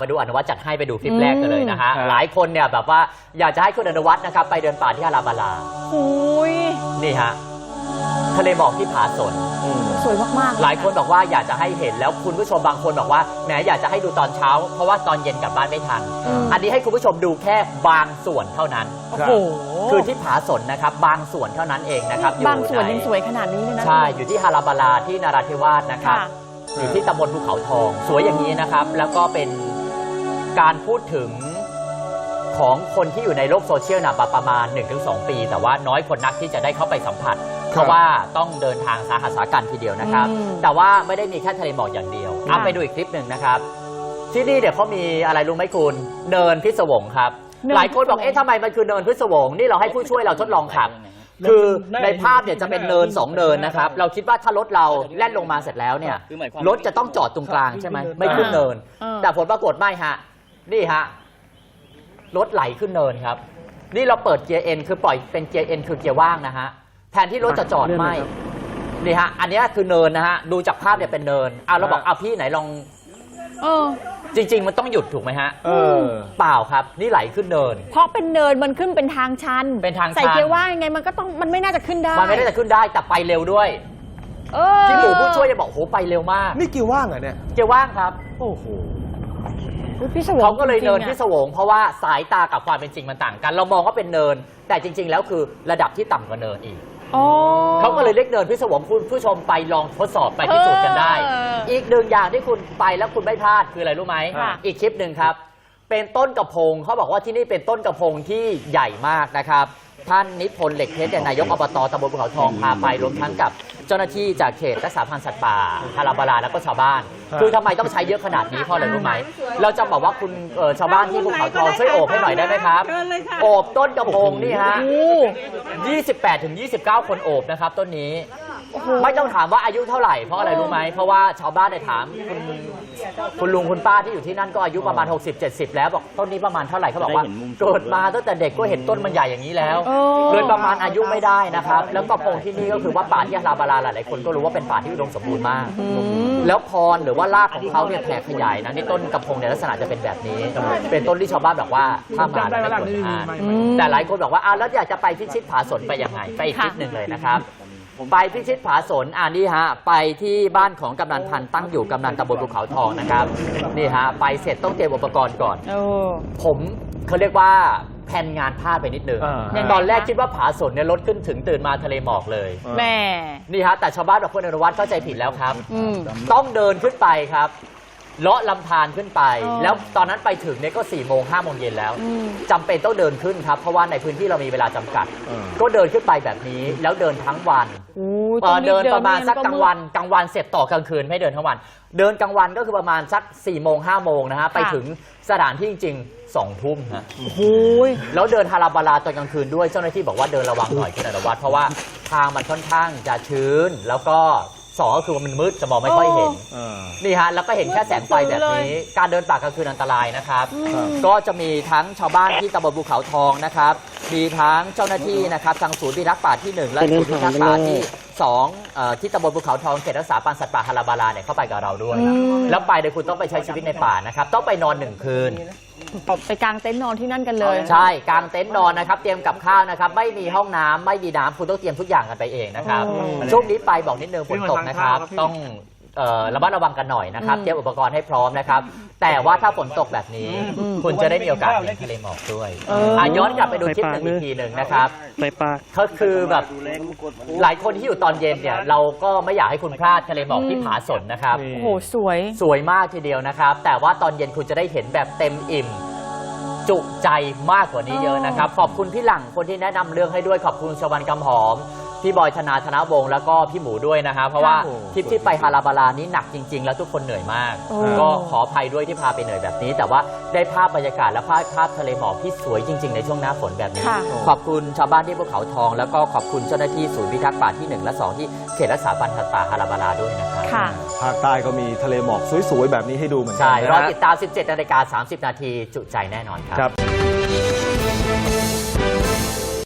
มาดูอนุวัฒน์จัดให้ไปดูคลิปแรกกันเลยนะฮะอืมหลายคนเนี่ยแบบว่าอยากจะให้คุณอนุวัฒน์นะครับไปเดินป่าที่ฮาราบาลาโอ้ยนี่ฮะทะเลหมอกที่ผาสนอืมสวยมากๆ หลายคนบอกว่าอยากจะให้เห็นแล้วคุณผู้ชมบางคนบอกว่าแหมอยากจะให้ดูตอนเช้า เพราะว่าตอนเย็นกลับบ้านไม่ทันอืมอันนี้ให้คุณผู้ชมดูแค่บางส่วนเท่านั้นโอ้โหคือที่ผาสนนะครับ บางส่วนเท่านั้นเองนะครับอยู่บางส่วนในยังสวยขนาดนี้เลยนะใช่อยู่ที่ฮาราบาลาที่นาราธิวาสนะครับค่ะอยู่ที่ตำบลภูเขาทอง สวยอย่างนี้นะครับ แล้วก็เป็น การพูดถึงของคนที่อยู่ในโลกโซเชียลนะประมาณ 1-2 ปี แต่ว่าน้อยคนนักที่จะได้เข้าไปสัมผัส เพราะว่าต้องเดินทางสาหัสสากันทีเดียวนะครับอืมแต่ว่าไม่ได้มีแค่ทะเลหมอกอย่างเดียวเอาค่ะไปดูอีกคลิปหนึ่งนะครับ ที่นี่เดี๋ยวเขามีอะไรรู้ไหมคุณ เนินพิศวงครับ หลายคนบอกเอ๊ะทำไมมันคือเนินพิศวงนี่เราให้ผู้ช่วยเราทดลองขับคือในภาพเนี่ยจะเป็นเนินสองเนินนะครับ เราคิดว่าถ้ารถเราแล่นลงมาเสร็จแล้วเนี่ยคือหมายความรถจะต้องจอดตรงกลางใช่ไหมไม่ขึ้นเนินอ่าแต่ผลปรากฏไม่ฮะ นี่ฮะรถไหลขึ้นเนินครับ นี่เราเปิดเกียร์เอ็นคือปล่อยเป็นเกียร์เอ็นคือเกียร์ว่างนะฮะแทนที่รถจะจอดไม่นี่ฮะ อันเนี้ยคือเนินนะฮะ ดูจากภาพเนี่ยเป็นเนินอะเราบอกอะพี่ไหนลองเออ จริง ๆ มันต้องหยุดถูกไหมฮะเออเปล่าครับ นี่ไหลขึ้นเนิน เพราะเป็นเนินมันขึ้นเป็นทางชันเป็นทางชันใส่เกียร์ว่างยังไงมันก็ต้องมันไม่น่าจะขึ้นได้มันไม่ได้จะขึ้นได้แต่ไปเร็วด้วยเออที่หมูผู้ช่วยจะบอกโหไปเร็วมาก นี่กี่ว่างเหรอะเนี่ยเกียร์ว่างครับ โอ้โห อุ๊ยพี่สวงเขาก็เลยจริงๆเนินอะที่สวง เพราะว่าสายตากับความเป็นจริงมันต่างกัน เรามองว่าเป็นเนิน แต่จริง ๆ แล้วคือระดับที่ต่ำกว่าเนินอีก อ๋อ เขาก็เลยเรียกเนินพิศวงคุณผู้ชมไปลองทดสอบไปพิสูจน์กันได้ เอออีอีกหนึ่งอย่างที่คุณไปแล้วคุณไม่พลาดคืออะไรรู้ไหม ค่ะ อีกคลิปหนึ่งครับ เป็นต้นกระพงเขาบอกว่าที่นี่เป็นต้นกระพงที่ใหญ่มากนะครับ ท่านนิพนธ์เหล็กเพชรเนี่ยนายกอบตตำบลภูเขาทองพาไปรวมทั้งกับเจ้าหน้าที่จากเขตรักษาพันธุ์สัตว์ป่าฮาราบาลาแล้วก็ชาวบ้านครับคือทำไมต้องใช้เยอะขนาดนี้เพราะอะไรรู้ไหม เราจะบอกว่าคุณเอ่อชาวบ้านที่ภูเขาทองช่วยโอบให้หน่อยได้ไหมครับ เชิญเลยค่ะ โอบต้นกระพงนี่ฮะโอ้28ถึง29 คนโอบนะครับต้นนี้ ไม่ต้องถามว่าอายุเท่าไหร่เพราะอะไรรู้ไหมเพราะว่าชาวบ้านเนี่ยถามคุณคุณลุงคุณป้าที่อยู่ที่นั่นก็อายุประมาณ 60 70 แล้วบอกต้นนี้ประมาณเท่าไหร่เขาบอกว่าจะได้เห็นมุมสูง เกิดมาตั้งแต่เด็กก็เห็นต้นมันใหญ่อย่างนี้แล้วเออเลยประมาณอายุไม่ได้นะครับ แล้วก็พงที่นี่ก็คือว่าป่าที่ฮาราบาลาหลายๆคนก็รู้ว่าเป็นป่าที่อุดมสมบูรณ์มากอืมแล้วพรหรือว่ารากของเขาเนี่ยแผ่ขยายนะนี่ต้นกระพงเนี่ยลักษณะจะเป็นแบบนี้ เป็นต้นที่ชาวบ้านบอกว่าถ้ามาแล้วไม่ควรพลาดอืมแต่หลายคนบอกว่าอ้าวแล้วอยากจะไปพิชิตผาสนไปยังไง ไปอีกค่ะทิศหนึ่งเลยนะครับ ไปพิชิตผาสนอ่านี่ฮะ ไปที่บ้านของกำนันพันธ์ตั้งอยู่กำนันตำบลภูเขาทองนะครับ นี่ฮะ ไปเสร็จต้องเตรียมอุปกรณ์ก่อนเออผมเขาเรียกว่าแผนงานพลาดไปนิดนึงอ่ายังไงตอนแรกคิดว่าผาสนเนี่ยรถขึ้นถึงตื่นมาทะเลหมอกเลย แม่ นี่ฮะ แต่ชาวบ้านบอกคุณอนุวัฒน์เข้าใจผิดแล้วครับ อืม ต้องเดินขึ้นไปครับเลาะลำธารขึ้นไป อ๋อแล้วตอนนั้นไปถึงเนี่ยก็4ี่โมงห้าโมงเย็นแล้วอืม จำเป็นต้องเดินขึ้นครับ เพราะว่าในพื้นที่เรามีเวลาจำกัดเออก็เดินขึ้นไปแบบนี้แล้วเดินทั้งวัน โอ้ยเอ่อต้องบเดินประมาณสักไกลางวันกลางวันเสร็จต่อกลางคืนไม่เดินทั้งวัน เดินกลางวันก็คือประมาณสัก4ี่โมงห้าโมงนะฮะไปถึงสถานที่จริงๆสองทุ่มฮะ โอ้โหย แล้วเดินฮาราบาลาตอนกลางคืนด้วยเจ้าหน้าที่บอกว่าเดินระวังหน่อยคุณอนุวัฒน์เพราะว่าทางมันค่อนข้างจะชื้น แล้วก็สองก็คือมันมืดจะมองไม่ค่อยเห็น เออ นี่ฮะแล้วก็เห็นแค่แสงไฟแบบนี้การเดินป่ากลางคืนอันตรายนะครับครับ ก็จะมีทั้งชาวบ้านที่ตำบลภูเขาทองนะครับ มีทั้งเจ้าหน้าที่นะครับทางศูนย์พิทักษ์ป่าที่ 1 และศูนย์พิทักษ์ป่าที่2เอ่อที่ตำบลภูเขาทองเขตรักษาพันธุ์สัตว์ป่าฮาราบาลาเนี่ยเข้าไปกับเราด้วยอืมแล้วไปโดยคุณต้องไปใช้ชีวิตในป่านะครับต้องไปนอนหนึ่งคืน ไปกางเต็นท์นอนที่นั่นกันเลย ใช่กางเต็นท์นอนนะครับเตรียมกับข้าวนะครับไม่มีห้องน้ำไม่มีน้ำคุณต้องเตรียมทุกอย่างกันไปเองนะครับอ๋อช่วงนี้ไปบอกนิดนึงฝนตกนะครับต้อง เอ่อระมัดระวังกันหน่อยนะครับอืมเตรียมอุปกรณ์ให้พร้อมนะครับ แต่ว่าถ้าฝนตกแบบนี้อืมคุณจะได้มีโอกาสเห็นทะเลหมอกด้วยเอออะย้อนกลับไปดูคลิปหนึ่งอีกทีหนึ่งนะครับไปปาก ก็คือแบบ หลายคนที่อยู่ตอนเย็นเนี่ย เราก็ไม่อยากให้คุณพลาดทะเลหมอกที่ผาสนนะครับนี่โอ้โห สวย สวยมากทีเดียวนะครับ แต่ว่าตอนเย็นคุณจะได้เห็นแบบเต็มอิ่ม จุใจมากกว่านี้เยอะนะครับ ขอบคุณพี่หลังคนที่แนะนำเรื่องให้ด้วยขอบคุณชวันกำหอม พี่บอยธนาธนวงศ์แล้วก็พี่หมูด้วยนะครับเพราะว่าโอ้ทริปที่ไปฮาราบาลานี้หนักจริง ๆ แล้วทุกคนเหนื่อยมาก โอ้ ก็ขออภัยด้วยที่พาไปเหนื่อยแบบนี้ แต่ว่าได้ภาพบรรยากาศและภาพภาพทะเลหมอกที่สวยจริง ๆ ในช่วงหน้าฝนแบบนี้ ค่ะ ขอบคุณชาวบ้านที่ภูเขาทอง แล้วก็ขอบคุณเจ้าหน้าที่ศูนย์พิทักษ์ป่าที่หนึ่งและสองที่เขตรักษาพันธุ์สัตว์ป่าฮาราบาลาด้วยนะครับค่ะ ภาคใต้ก็มีทะเลหมอกสวยๆ แบบนี้ให้ดูเหมือนกัใช่นะรอฮะติดตาม 17นาฬิกา30 นาทีจุใจแน่นอนครับ ครับ